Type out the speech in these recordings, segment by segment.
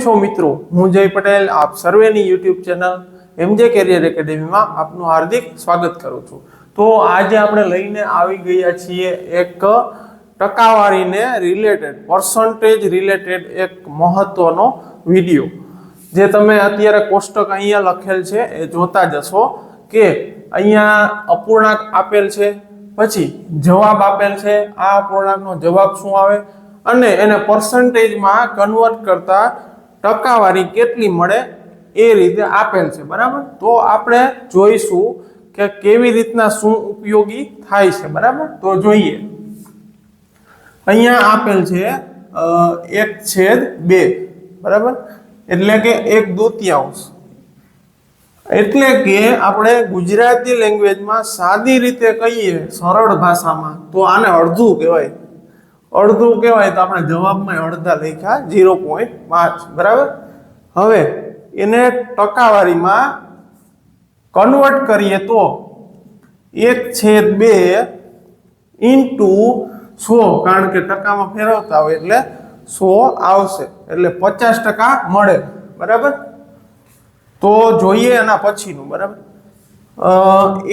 છો મિત્રો? હું જય પટેલ, આપ સર્વેની યુટ્યુબ ચેનલ એમજે કેરિયર એકેડેમીમાં આપનું હાર્દિક સ્વાગત કરું છું. તો આજે આપણે લઈને આવી ગયા છીએ એક ટકાવારીને રિલેટેડ પર્સન્ટેજ રિલેટેડ એક મહત્વનો વીડિયો જે તમે અત્યારે કોષ્ટક અહીંયા લખેલ છે, એ જોતા જશો કે અહીંયા અપૂર્ણાંક આપેલ છે, પછી જવાબ આપેલ છે, આ અપૂર્ણાંકનો જવાબ શું આવે? અને એને પર્સન્ટેજમાં કન્વર્ટ કરતા ટકાવારી કેટલી મળે એ રીતે આપેલ છે, બરાબર? તો આપણે જોઈશું કે કેવી રીતના શું ઉપયોગી થાય છે, બરાબર? તો જોઈએ. અહીંયા આપેલ છે એક છેદ બે, બરાબર? એટલે કે એક દૂતિયાંશ. એટલે કે આપણે ગુજરાતી લેંગ્વેજમાં સાદી રીતે કહીએ સરળ ભાષામાં, તો આને અડધું કહેવાય. અડધું કહેવાય તો આપણે જવાબમાં અડધા લખ્યા ઝીરો પોઈન્ટ પાંચ, બરાબર? હવે એને ટકાવારીમાં કન્વર્ટ કરીએ તો એક છેદ બે ઇન્ટુ સો, કારણ કે ટકામાં ફેરવતા હોય એટલે સો આવશે, એટલે પચાસ ટકા મળે, બરાબર? તો જોઈએ એના પછીનું, બરાબર?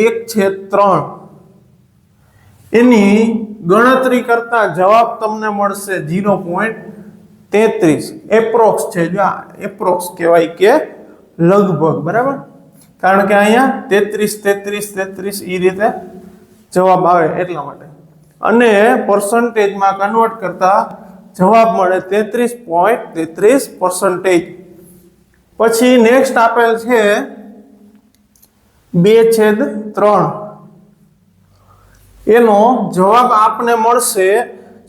એક છેદ ત્રણ. એની ગણતરી કરતા જવાબ તમને મળશે ઝીરો પોઈન્ટ તેત્રીસ. એપ્રોક્સ છે, જો એપ્રોક્સ કહેવાય કે લગભગ, બરાબર? કારણ કે અહીંયા તેત્રીસ તેત્રીસ તેત્રીસ એ રીતે જવાબ આવે એટલા માટે. અને પર્સન્ટેજમાં કન્વર્ટ કરતા જવાબ મળે તેત્રીસ પોઈન્ટ તેત્રીસ પર્સન્ટેજ પછી નેક્સ્ટ આપેલ છે બે છેદ ત્રણ. એનો જવાબ આપને મળશે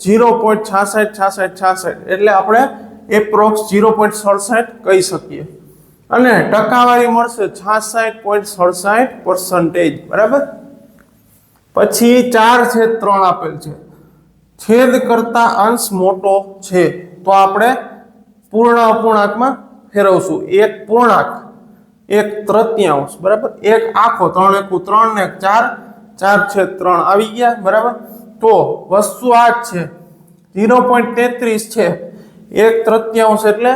ઝીરો પોઈન્ટ છાસઠ છાસઠ છાસઠ. એટલે આપણે એપ્રોક્સ ઝીરો પોઈન્ટ સડસઠ કહી શકીએ. અને ટકાવારી મળશે છાસઠ પોઈન્ટ સડસઠ પર્સન્ટેજ બરાબર? પછી ચાર છેદ ત્રણ આપેલ છે. છેદ કરતા અંશ મોટો છે. તો આપણે પૂર્ણ અપૂર્ણાંકમાં ફેરવશું. એક પૂર્ણાંક, એક તૃતીયાંશ. બરાબર? એક આખો, ત્રણ એકું ત્રણ ને ચાર. ચાર છે, ત્રણ આવી ગયા, બરાબર? તો વસ્તુ આ જ છે. ઝીરો પોઈન્ટ તેત્રીસ છે. એક તૃતીયાંશ એટલે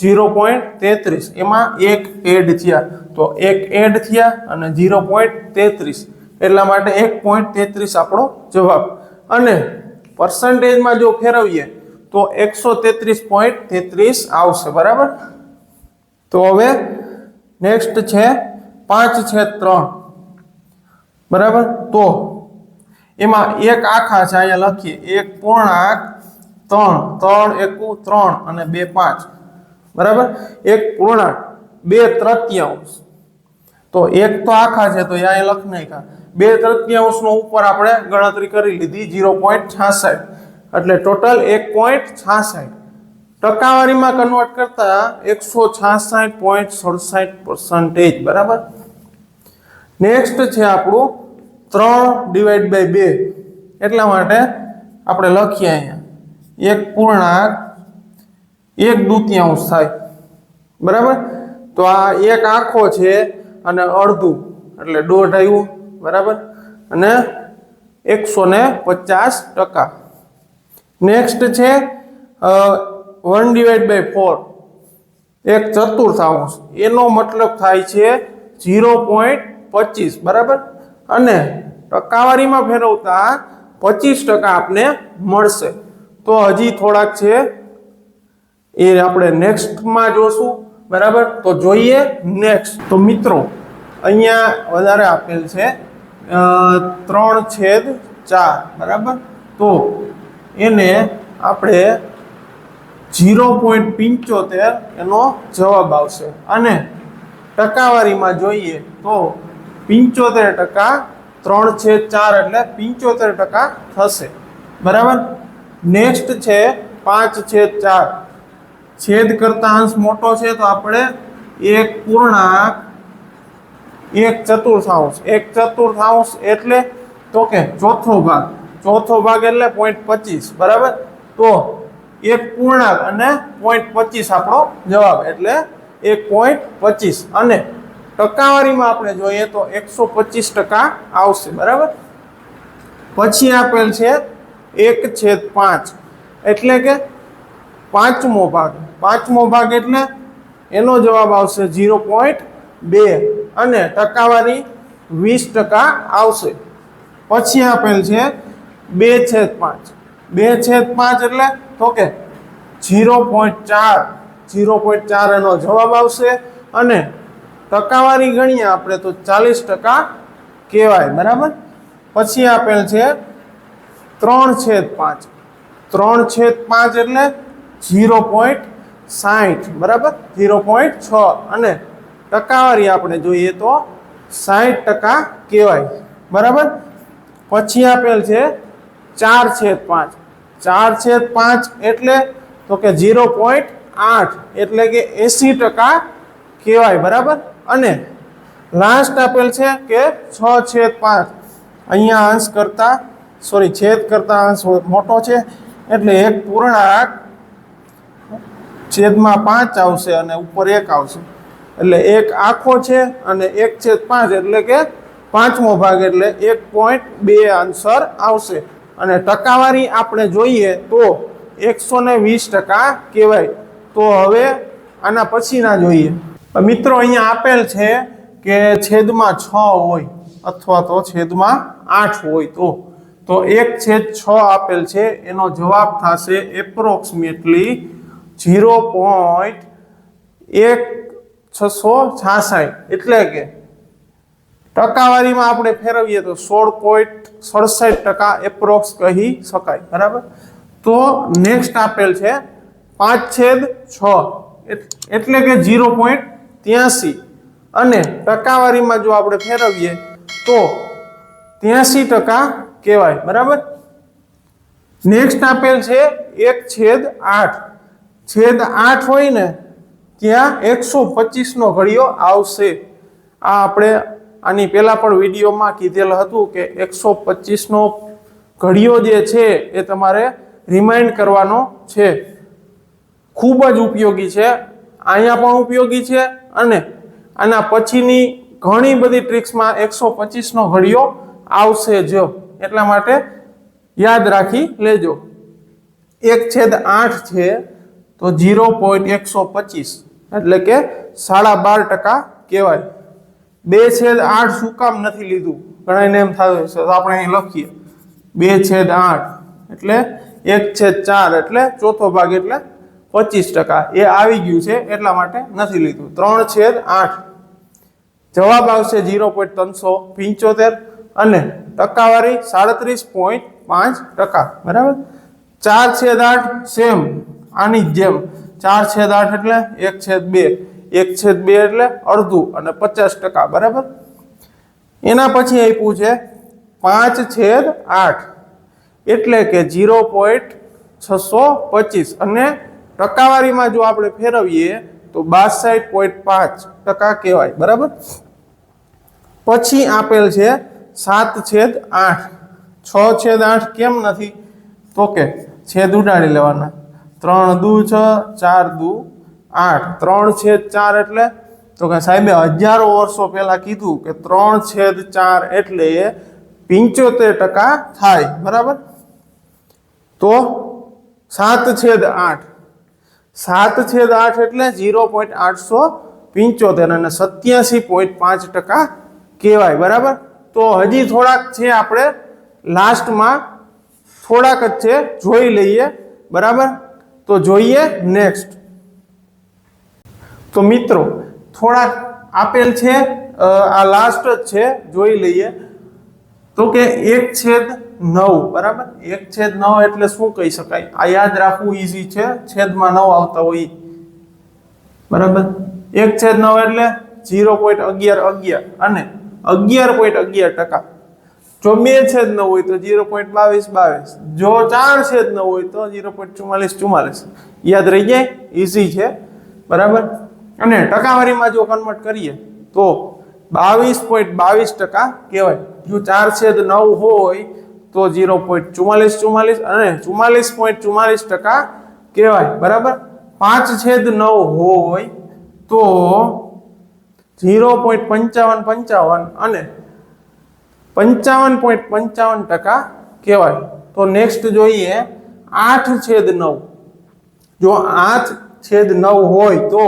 ઝીરો પોઈન્ટ તેત્રીસ. એમાં એક એડ થયા. તો એક એડ થયા અને ઝીરો પોઈન્ટ તેત્રીસ. એટલા માટે એક પોઈન્ટ તેત્રીસ આપણો જવાબ. અને પર્સન્ટેજમાં જો ફેરવીએ, તો એકસો તેત્રીસ પોઈન્ટ તેત્રીસ આવશે, બરાબર? તો હવે નેક્સ્ટ છે, પાંચ છે, ત્રણ. બરાબર? તો એમાં એક આખા છે, અહીંયા લખીએ. એક પૂર્ણાંક ત્રણ ત્રણ એકુ ત્રણ અને બે પાંચ. બરાબર? એક પૂર્ણાંક, બે તૃતીયાંશ. તો એક તો આખા છે, તો અહીંયા લખ નાખ્યા. બે તૃતીયાંશનો ઉપર આપણે ગણતરી કરી લીધી, ઝીરો પોઈન્ટ છાસઠ. એટલે ટોટલ એક પોઈન્ટ છાસઠ. ટકાવારીમાં કન્વર્ટ કરતા એકસો છાસઠ પોઈન્ટ સડસઠ પર્સન્ટેજ બરાબર? નેક્સ્ટ છે આપણું ત્રણ ડિવાઈડ બાય બે. એટલા માટે આપણે લખીએ અહીંયા. એક પૂર્ણાંક, એક દૂતિયાંશ થાય. બરાબર? તો આ એક આખો છે અને અડધું. એટલે દોઢ આવ્યું. બરાબર? અને એકસો ને પચાસ ટકા. નેક્સ્ટ છે વન ડિવાઈડ બાય ફોર એક ચતુર્થાંશ. એનો મતલબ થાય છે ઝીરો પોઈન્ટ પચીસ, બરાબર? અને ટકાવારીમાં ફેરવતા પચીસ ટકા આપને મળશે. તો હજી થોડાક છે. એ આપણે નેક્સ્ટમાં જોશું, બરાબર? તો જોઈએ નેક્સ્ટ. તો મિત્રો, અહીંયા વધારે આપેલ છે ત્રણ છેદ ચાર, બરાબર? તો એને આપણે ઝીરો પોઈન્ટ પંચોતેર એનો જવાબ આવશે. અને ટકાવારીમાં જોઈએ તો પંચોતેર ટકા ત્રણ છેદ ચાર એટલે પંચોતેર ટકા થશે. બરાબર? નેક્સ્ટ છે પાંચ છેદ ચાર. છેદ કરતા અંશ મોટો છે તો આપણે એક પૂર્ણાંક, એક ચતુર્થાંશ. એક ચતુર્થાંશ એટલે તો કે ચોથો ભાગ. ચોથો ભાગ એટલે પોઈન્ટ પચીસ. બરાબર? તો એક પૂર્ણાંક અને પોઈન્ટ પચીસ આપણો જવાબ એટલે એક પોઈન્ટ પચીસ. અને ટકાવારીમાં આપણે જોઈએ તો એકસો પચીસ ટકા આવશે, બરાબર? પછી આપેલ છે એક છેદ પાંચ. એટલે કે પાંચમો ભાગ. પાંચમો ભાગ એટલે એનો જવાબ આવશે ઝીરો પોઈન્ટ બે અને ટકાવારી વીસ ટકા આવશે. પછી આપેલ છે બે છેદ પાંચ. બે છેદ પાંચ એટલે તો કે ઝીરો પોઈન્ટ ચાર. ઝીરો પોઈન્ટ ચાર એનો જવાબ આવશે અને ટકાવારી ગણીએ આપણે તો ચાલીસ ટકા કહેવાય, બરાબર? પછી આપેલ છે ત્રણ છેદ પાંચ. ત્રણ છેદ પાંચ એટલે ઝીરો પોઈન્ટ સાઠ બરાબર? ઝીરો પોઈન્ટ છ. અને ટકાવારી આપણે જોઈએ તો સાઠ ટકા કહેવાય, બરાબર? પછી આપેલ છે ચાર છેદ પાંચ. ચાર છેદ પાંચ એટલે તો કે ઝીરો પોઈન્ટ આઠ, એટલે કે એંસી ટકા કહેવાય, બરાબર? અને લાસ્ટ આપેલ છે કે છ છેદ પાંચ. અહીંયા અંશ કરતા સોરી છેદ કરતા અંશ મોટો છે, એટલે એક પૂર્ણાંક છેદમાં પાંચ આવશે અને ઉપર એક આવશે. એટલે એક આખો છે અને એક છેદ પાંચ, એટલે કે પાંચમો ભાગ, એટલે એક પોઈન્ટ બે આન્સર આવશે. અને ટકાવારી આપણે જોઈએ તો એકસો ને વીસ ટકા કહેવાય. તો હવે આના પછીના જોઈએ. મિત્રો અહીંયા આપેલ છે કે છેદમાં છ હોય અથવા તો છેદમાં આઠ હોય તો. તો એક છેદ છ આપેલ છે, એનો જવાબ થશે એપ્રોક્સિમેટલી ઝીરો પોઈન્ટ એક છસો છાસઠ. એટલે કે ટકાવારીમાં આપણે ફેરવીએ તો સોળ પોઈન્ટ સડસઠ ટકા એપ્રોક્સ કહી શકાય, બરાબર? તો નેક્સ્ટ આપેલ છે પાંચ છેદ છ. એટલે કે ઝીરો પોઈન્ટ ત્યાસી. અને ટકાવારીમાં જો આપણે ફેરવીએ, તો ત્યાંસી ટકા કહેવાય. બરાબર? નેક્સ્ટ આપેલ છે એક છેદ આઠ. છેદ આઠ હોય ને, ત્યાં એકસો પચીસનો ઘડિયો આવશે. આ આપણે આની પહેલાં પણ વિડીયોમાં કીધેલ હતું કે એકસો પચીસનો ઘડિયો જે છે એ તમારે રિમાઇન્ડ કરવાનો છે. ખૂબ જ ઉપયોગી છે. અહીંયા પણ ઉપયોગી છે. અને આના પછીની ઘણી બધી ટ્રિક્સમાં એકસો પચીસનો ઘડિયો આવશે જો. એટલા માટે યાદ રાખી લેજો. એક છેદ આઠ છે, તો ઝીરો પોઈન્ટ એકસો પચીસ. એટલે કે સાડા બાર ટકા કહેવાય. બે છેદ આઠ શું કામ નથી લીધું? ઘણાને એમ થતું હશે તો આપણે અહીં લખીએ. બે છેદ આઠ, એટલે એક છેદ ચાર, એટલે ચોથો ભાગ એટલે પચીસ ટકા. એ આવી ગયું છે એટલા માટે નથી લીધું. ત્રણ છેદ આઠ. જવાબ આવશે ઝીરો પોઈન્ટ ત્રણસો પંચોતેર અને ટકાવારી સાડત્રીસ પોઈન્ટ પાંચ ટકા. બરાબર? ચાર છેદ આઠ, સેમ. આની જેમ. ચાર છેદ આઠ એટલે એક છેદ બે. એક છેદ બે એટલે અડધું અને પચાસ ટકા. બરાબર? એના પછી આપ્યું છે પાંચ છેદ આઠ. એટલે કે ઝીરો પોઈન્ટ છસો પચીસ. અને ટકાવારીમાં જો આપણે ફેરવીએ તો બાસઠ પોઈન્ટ પાંચ ટકા કહેવાય, બરાબર? પછી આપેલ છે સાત છેદ આઠ. છ છેદ આઠ કેમ નથી? તો કે છેદ ઉડાડી લેવાના. ત્રણ દુ છ, ચાર દુ આઠ. ત્રણ છેદ ચાર એટલે? તો કે સાહેબે હજારો વર્ષો પહેલાં કીધું કે ત્રણ છેદ ચાર એટલે પંચોતેર ટકા થાય, બરાબર? તો સાત છેદ આઠ. સાત છેદ આઠ એટલે ઝીરો પોઈન્ટ આઠસો પંચોતેર અને સત્યાસી પોઈન્ટ પાંચ ટકા કહેવાય, બરાબર? તો હજી થોડાક છે આપણે લાસ્ટમાં, થોડાક જ છે, જોઈ લઈએ, બરાબર? તો જોઈએ નેક્સ્ટ. તો મિત્રો, થોડાક આપેલ છે આ લાસ્ટ જ છે, જોઈ લઈએ. તો કે એક છેદ નવ, બરાબર? એક છેદ નવ એટલે શું કહી શકાય? આ યાદ રાખવું ઈઝી છે. છેદમાં નવ આવતા હોય. બરાબર? એક છેદ નવ એટલે ઝીરો પોઈન્ટ અગિયાર અગિયાર અને અગિયાર પોઈન્ટ અગિયાર ટકા. જો બે છેદ નવ હોય તો ઝીરો પોઈન્ટ બાવીસ બાવીસ. જો ચાર છેદ નવ હોય તો ઝીરો પોઈન્ટ ચુમ્માલીસ ચુમ્માલીસ. યાદ રહી જાય? ઈઝી છે. બરાબર? અને ટકાવારીમાં જો કન્વર્ટ કરીએ તો બાવીસ પોઈન્ટ બાવીસ ટકા કહેવાય. જો ચાર છેદ નવ હોય તો ઝીરો પોઈન્ટ ચુમ્માલીસ ચુમ્માલીસ અને ચુમ્માલીસ પોઈન્ટ ચુમ્માલીસ ટકા કહેવાય, બરાબર? પાંચ છેદ નવ હોય તો ઝીરો પોઈન્ટ પંચાવન પંચાવન અને પંચાવન પોઈન્ટ પંચાવન ટકા કહેવાય. તો નેક્સ્ટ જોઈએ, આઠ છેદ નવ. જો આઠ છેદ નવ હોય તો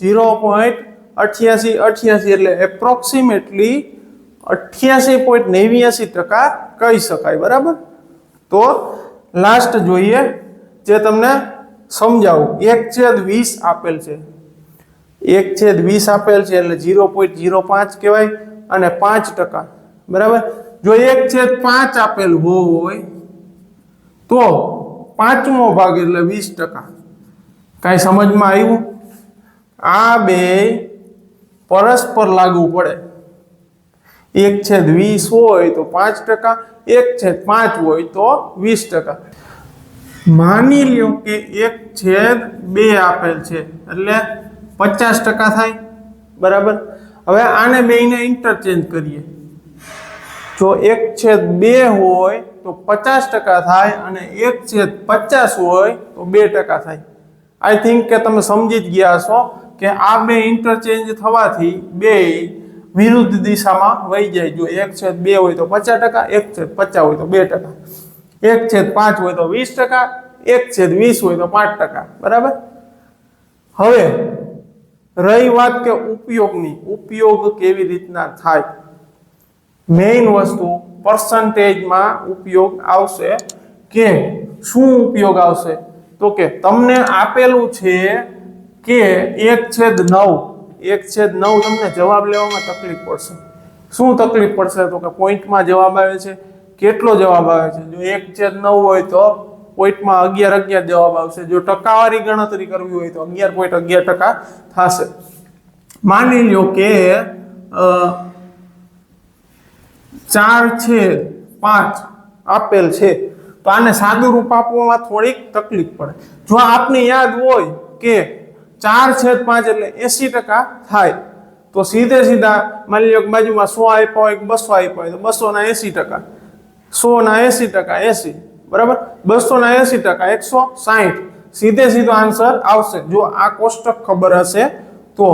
ઝીરો પોઈન્ટ અઠ્યાસી અઠ્યાસી એટલે એપ્રોક્સિમેટલી અઠ્યાસી પોઈન્ટ નેવ્યાસી ટકા કહી શકાય, બરાબર? તો લાસ્ટ જોઈએ જે તમને સમજાવું. એક છેદ વીસ આપેલ છે. એક છેદ વીસ આપેલ છે એટલે ઝીરો પોઈન્ટ ઝીરો પાંચ કહેવાય અને પાંચ ટકા, બરાબર? જો એક છેદ પાંચ આપેલ હોય તો પાંચમો ભાગ એટલે વીસ ટકા. કાંઈ સમજમાં આવ્યું? આ બે પરસ્પર લાગુ પડે. એક છેદ વીસ હોય તો પાંચ ટકા, એક છેદ પાંચ હોય તો વીસ ટકા. માની લ્યો કે એક છેદ બે આપેલ છે, એટલે પચાસ ટકા થાય. બરાબર? હવે આને બેને ઇન્ટરચેન્જ કરીએ. જો એક છેદ બે હોય તો પચાસ ટકા થાય અને એક છેદ પચાસ હોય તો બે ટકા થાય. આઈ થિંક કે તમે સમજી જ ગયા છો કે આ બે ઇન્ટરચેન્જ થવાથી બે વિરુદ્ધ દિશામાં વહી જાય. જો એક છેદ બે હોય તો પચાસ ટકા, એક છેદ પચાસ હોય તો બે ટકા. એક છેદ પાંચ હોય તો વીસ ટકા, એક છેદ વીસ હોય તો પાંચ ટકા. બરાબર? હવે, રહી વાત કે ઉપયોગની? ઉપયોગ કેવી રીતના થાય? મેઇન વસ્તુ પર્સન્ટેજમાં ઉપયોગ આવશે કે શું ઉપયોગ આવશે? તો કે તમને આપેલું છે કે એક છેદ નવ. એક છેદ નવ તમને જવાબ લેવામાં તકલીફ પડશે. શું તકલીફ પડશે? તો કે પોઈન્ટમાં જવાબ આવે છે. કેટલો જવાબ આવે છે? જો એક છેદ નવ હોય તો પોઈન્ટમાં અગિયાર અગિયાર જવાબ આવશે. જો ટકાવારી ગણતરી કરવી હોય તો અગિયાર પોઈન્ટ અગિયાર ટકા થશે. માની લો કે ચાર છેદ પાંચ આપેલ છે. તો આને સાદું રૂપ આપવામાં થોડીક તકલીફ પડે. જો આપને યાદ હોય કે ચાર છેદ પાંચ એટલે એસી ટકા થાય. તો સીધે સીધા માની લો બાજુમાં સો આપ્યા હોય બસો આપ્યા હોય તો બસો ના એસી ટકા. સો ના એસી ટકા એસી. બરાબર? બસો ના એસી ટકા એકસો સાહીઠ. સીધે સીધો આન્સર આવશે. જો આ કોષ્ટક ખબર હશે તો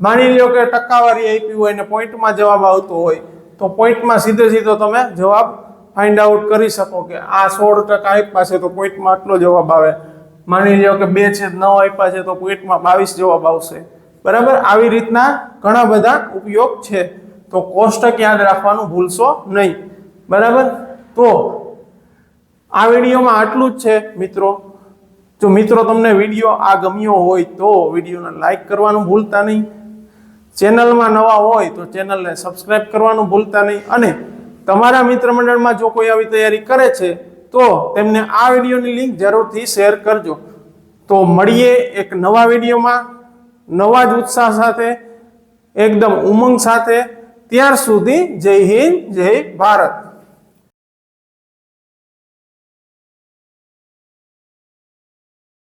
માની લો કે ટકાવારી આપી હોય ને પોઈન્ટમાં જવાબ આવતો હોય તો પોઈન્ટમાં સીધે સીધો તમે જવાબ ફાઇન્ડ આઉટ કરી શકો કે આ સોળ ટકા આપ્યા છે તો પોઈન્ટમાં આટલો જવાબ આવે. માની લો કે બે છેદ નવ આપ્યા છે તો પોઈન્ટમાં બાવીસ જવાબ આવશે. બરાબર? આવી રીતના ઘણા બધા ઉપયોગ છે. તો કોષ્ટક યાદ રાખવાનું ભૂલશો નહીં. બરાબર? તો આ વિડીયોમાં આટલું જ છે, મિત્રો. જો મિત્રો તમને વીડિયો આ ગમ્યો હોય તો વિડીયોને લાઈક કરવાનું ભૂલતા નહીં. ચેનલમાં નવા હોય તો ચેનલને સબસ્ક્રાઇબ કરવાનું ભૂલતા નહીં. અને તમારા મિત્ર મંડળમાં જો કોઈ આવી તૈયારી કરે છે તો તેમને આ વિડીયોની લિંક જરૂરથી શેર કરજો. તો મળીએ એક નવા વિડીયોમાં, નવા જ ઉત્સાહ સાથે, એકદમ ઉમંગ સાથે. ત્યાર સુધી જય હિન્દ, જય ભારત.